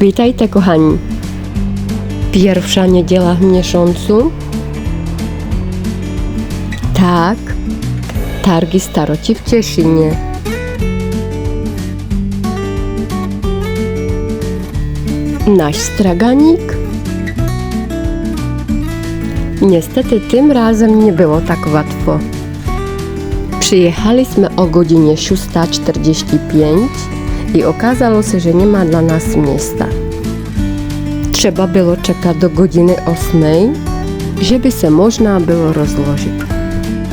Witajcie kochani. Pierwsza niedziela w miesiącu. Tak, targi staroci w Cieszynie. Nasz straganik. Niestety tym razem nie było tak łatwo. Przyjechaliśmy o godzinie 6.45 i okazało się, że nie ma dla nas miejsca. Trzeba było czekać do godziny 8, żeby się można było rozłożyć.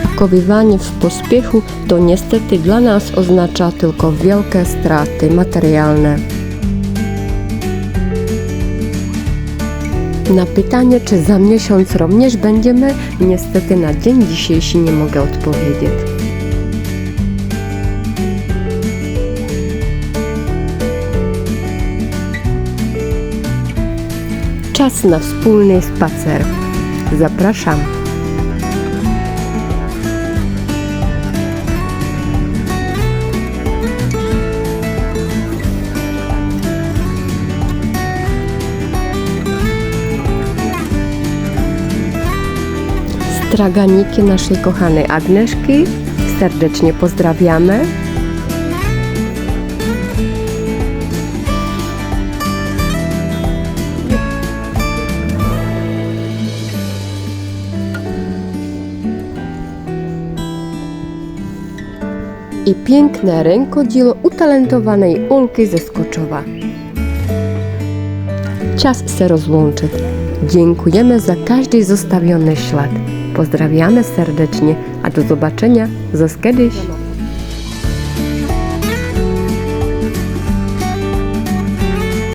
Pakowywanie w pospiechu to niestety dla nas oznacza tylko wielkie straty materialne. Na pytanie, czy za miesiąc również będziemy, niestety na dzień dzisiejszy nie mogę odpowiedzieć. Czas na wspólny spacer. Zapraszam. Straganiki naszej kochanej Agnieszki. Serdecznie pozdrawiamy. I piękne rękodzieło utalentowanej Ulki ze Skoczowa. Czas się rozłączyć. Dziękujemy za każdy zostawiony ślad. Pozdrawiamy serdecznie, a do zobaczenia za kiedyś.